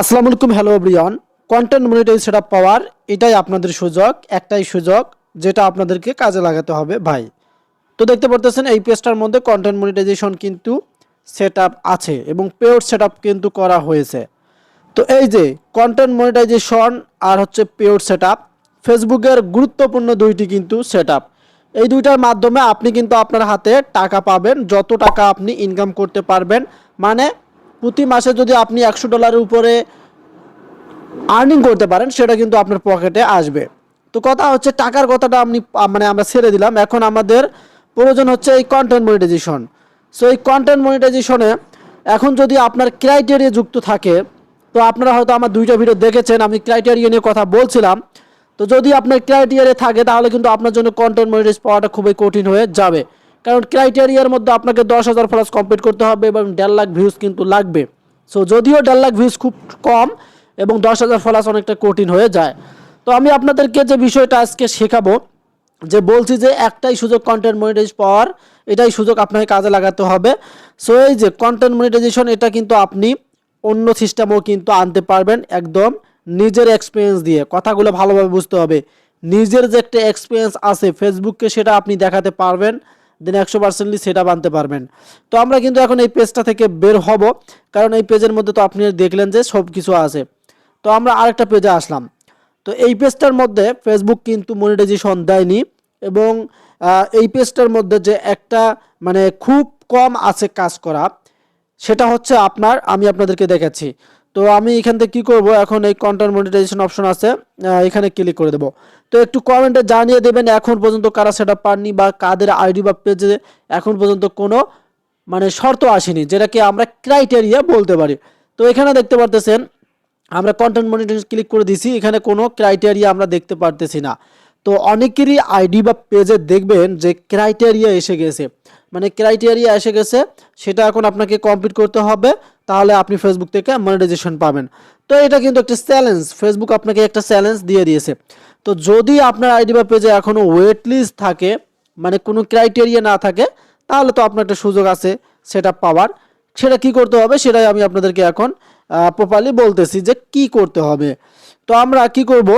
আসসালামু আলাইকুম হ্যালো ব্রিয়ন কন্টেন্ট মনিটাইজ সেট পাওয়ার এটাই আপনাদের সুযোগ, একটাই সুযোগ, যেটা আপনাদেরকে কাজে লাগাতে হবে ভাই। তো দেখতে পারতেছেন, এই পেজটার মধ্যে কন্টেন্ট মনিটাইজেশন কিন্তু সেট আছে এবং পেড সেট কিন্তু করা হয়েছে। তো এই যে কন্টেন্ট মনিটাইজেশন আর হচ্ছে পেড সেট ফেসবুকের গুরুত্বপূর্ণ দুইটি কিন্তু সেট এই দুইটার মাধ্যমে আপনি কিন্তু আপনার হাতে টাকা পাবেন, যত টাকা আপনি ইনকাম করতে পারবেন মানে প্রতি মাসে যদি আপনি একশো ডলারের উপরে আর্নিং করতে পারেন, সেটা কিন্তু আপনার পকেটে আসবে। তো কথা হচ্ছে, টাকার কথাটা আপনি মানে আমরা ছেড়ে দিলাম। এখন আমাদের প্রয়োজন হচ্ছে এই কন্টেন্ট মনিটাইজেশন সো এই কন্টেন্ট মনিটাইজেশনে এখন যদি আপনার ক্রাইটেরিয়া যুক্ত থাকে, তো আপনারা হয়তো আমার দুইটা ভিডিও দেখেছেন, আমি ক্রাইটেরিয়া নিয়ে কথা বলছিলাম। তো যদি আপনার ক্রাইটেরিয়া থাকে, তাহলে কিন্তু আপনার জন্য কন্টেন্ট মনিটাইজ পাওয়াটা খুবই কঠিন হয়ে যাবে। কারণ ক্রাইটেরিয়ার মধ্যে আপনাকে দশ হাজার প্লাস কমপ্লিট করতে হবে এবং দেড় লাখ ভিউজ কিন্তু লাগবে। সো যদিও দেড় লাখ ভিউজ খুব কম এবং দশ হাজার ফলাস অনেকটা কঠিন হয়ে যায়। তো আমি আপনাদেরকে যে বিষয়টা আজকে শেখাবো, যে বলছি যে একটাই সুযোগ কন্টেন্ট মনিটাইজ পাওয়ার, এটাই সুযোগ আপনাকে কাজে লাগাতে হবে। সো এই যে কন্টেন্ট মনিটাইজেশন এটা কিন্তু আপনি অন্য সিস্টেমও কিন্তু আনতে পারবেন একদম নিজের এক্সপিরিয়েন্স দিয়ে। কথাগুলো ভালোভাবে বুঝতে হবে। নিজের যে একটা এক্সপিরিয়েন্স আছে ফেসবুককে সেটা আপনি দেখাতে পারবেন। দেন একশো পার্সেন্টলি সেটা বানতে পারবেন। তো আমরা কিন্তু এখন এই পেজটা থেকে বের হব, কারণ এই পেজের মধ্যে তো আপনি দেখলেন যে সব কিছু আছে। তো আমরা আরেকটা পেজে আসলাম। তো এই পেজটার মধ্যে ফেসবুক কিন্তু মনিটাইজেশন দেয়নি এবং এই পেজটার মধ্যে যে একটা মানে খুব কম আছে কাজ করা, সেটা হচ্ছে আপনার, আমি আপনাদেরকে দেখাচ্ছি। তো আমি এখান থেকে কী করব? এখন এই কন্টেন্ট মনিটাইজেশন অপশন আছে। এখানে ক্লিক করে দেবো। তো একটু কমেন্টে জানিয়ে দেবেন এখন পর্যন্ত কারা সেটা পাননি বা কাদের আইডি বা পেজে এখন পর্যন্ত কোনো মানে শর্ত আসেনি, যেটাকে আমরা ক্রাইটেরিয়া বলতে পারি। তো এখানে দেখতে পারতেছেন, আমরা কন্টেন্ট মনিটরিং ক্লিক করে দিছি, এখানে কোনো ক্রাইটেরিয়া আমরা দেখতে পারতেছি না। তো অনেকেরই আইডি বা পেজে দেখবেন যে ক্রাইটেরিয়া এসে গেছে। মানে ক্রাইটেরিয়া এসে গেছে, সেটা এখন আপনাকে কমপ্লিট করতে হবে, তাহলে আপনি ফেসবুক থেকে মনিটাইজেশন পাবেন। তো এটা কিন্তু একটা চ্যালেঞ্জ ফেসবুক আপনাকে একটা চ্যালেঞ্জ দিয়ে দিয়েছে। তো যদি আপনার আইডি বা পেজে এখনও ওয়েট লিস্ট থাকে মানে কোনো ক্রাইটেরিয়া না থাকে, তাহলে তো আপনার একটা সুযোগ আছে সেটা পাওয়ার। সেটা কি করতে হবে, সেটাই আমি আপনাদেরকে এখন প্রপারলি বলতেছি যে কি করতে হবে। তো আমরা কি করব?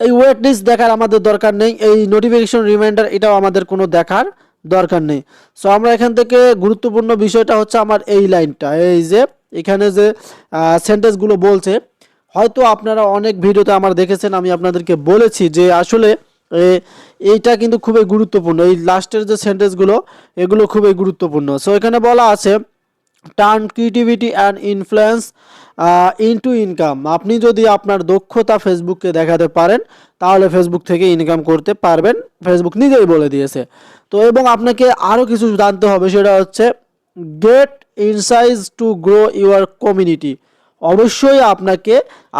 এই ওয়েট লিস্ট দেখার আমাদের দরকার নেই, এই নোটিফিকেশন রিমাইন্ডার এটাও আমাদের কোনো দেখার দরকার নেই। সো আমরা এখান থেকে গুরুত্বপূর্ণ বিষয়টা হচ্ছে আমার এই লাইনটা। এই যে, এখানে যে সেন্টেন্সগুলো বলছে, হয়তো আপনারা অনেক ভিডিওতে আমার দেখেছেন, আমি আপনাদেরকে বলেছি যে আসলে এইটা কিন্তু খুবই গুরুত্বপূর্ণ। এই লাস্টের যে সেন্টেন্সগুলো এগুলো খুবই গুরুত্বপূর্ণ। সো এখানে বলা আছে turn creativity and influence into income আপনি যদি আপনার দক্ষতা ফেসবুককে দেখাতে পারেন, তাহলে ফেসবুক থেকে ইনকাম করতে পারবেন। ফেসবুক নিজেই বলে দিয়েছে। তো এবং আপনাকে আরও কিছু জানতে হবে, সেটা হচ্ছে get insights to grow your community অবশ্যই আপনাকে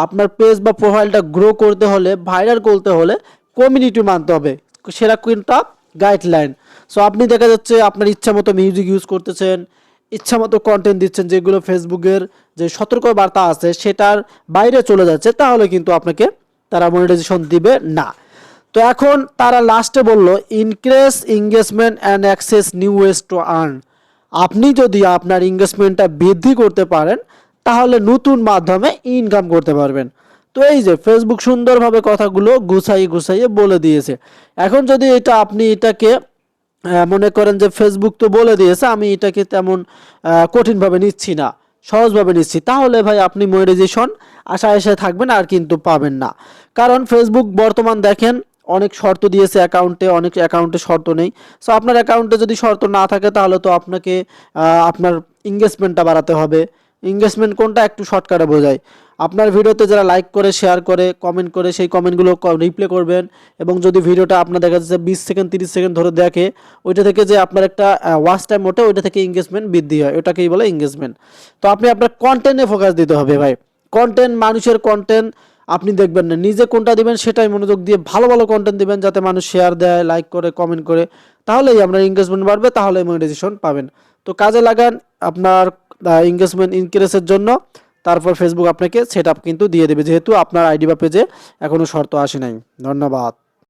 আপনার পেজ বা প্রোফাইলটা গ্রো করতে হলে ভাইরাল করতে হলে কমিউনিটি মানতে হবে। সেটা কিন্তু গাইডলাইন সো আপনি দেখা যাচ্ছে আপনার ইচ্ছা মতো মিউজিক ইউজ করতেছেন ইচ্ছা মতো কন্টেন্ট দিচ্ছেন, যেগুলো ফেসবুকের যে সতর্ক বার্তা আছে সেটার বাইরে চলে যাচ্ছে, তাহলে কিন্তু আপনাকে তারা মনিটাইজেশন দিবে না। তো এখন তারা লাস্টে বলল increase engagement and access new ways to earn আপনি যদি আপনার এঙ্গেজমেন্টটা বৃদ্ধি করতে পারেন, তাহলে নতুন মাধ্যমে ইনকাম করতে পারবেন। তো এই যে ফেসবুক সুন্দরভাবে কথাগুলো গুছাই গুছাইয়ে বলে দিয়েছে। এখন যদি এটা আপনি এটাকে মনে করেন যে ফেসবুক তো বলে দিয়েছে, আমি এটাকে তেমন কঠিনভাবে নিচ্ছি না, সহজভাবে নিচ্ছি। তাহলে ভাই আপনি মনিটাইজেশন আশা আশায় থাকবেন, আর কিন্তু পাবেন না। কারণ ফেসবুক বর্তমান দেখেন, অনেক শর্ত দিয়েছে অ্যাকাউন্টে অনেক অ্যাকাউন্টে শর্ত নেই। সো আপনার অ্যাকাউন্টে যদি শর্ত না থাকে, তাহলে তো আপনাকে আপনার ইনভেস্টমেন্টটা বাড়াতে হবে। ইনভেস্টমেন্ট কোনটা একটু শর্টকাটে বোঝায়। আপনার ভিডিওতে যারা লাইক করে শেয়ার করে কমেন্ট করে, সেই কমেন্টগুলো রিপ্লে করবেন এবং যদি ভিডিওটা আপনার দেখা যাচ্ছে বিশ সেকেন্ড, তিরিশ সেকেন্ড ধরে দেখে, ওইটা থেকে যে আপনার একটা ওয়াচ টাইম ওঠে, ওইটা থেকে এঙ্গেজমেন্ট বৃদ্ধি হয়। ওটাকেই বলে এঙ্গেজমেন্ট তো আপনি আপনার কন্টেন্টে ফোকাস দিতে হবে ভাই। কন্টেন্ট মানুষের কন্টেন্ট আপনি দেখবেন না। নিজে কোনটা দিবেন সেটাই মনোযোগ দিয়ে ভালো ভালো কন্টেন্ট দিবেন যাতে মানুষ শেয়ার দেয় লাইক করে কমেন্ট করে। তাহলেই আপনার এঙ্গেজমেন্ট বাড়বে তাহলে মনিটাইজেশন পাবেন। তো কাজে লাগান, আপনার এঙ্গেজমেন্ট ইনক্রিজের জন্য, তারপর ফেসবুক আপনাকে সেট কিন্তু দিয়ে দেবে। যেহেতু আপনার আইডি বা পেজে এখনও শর্ত আসে নাই। ধন্যবাদ।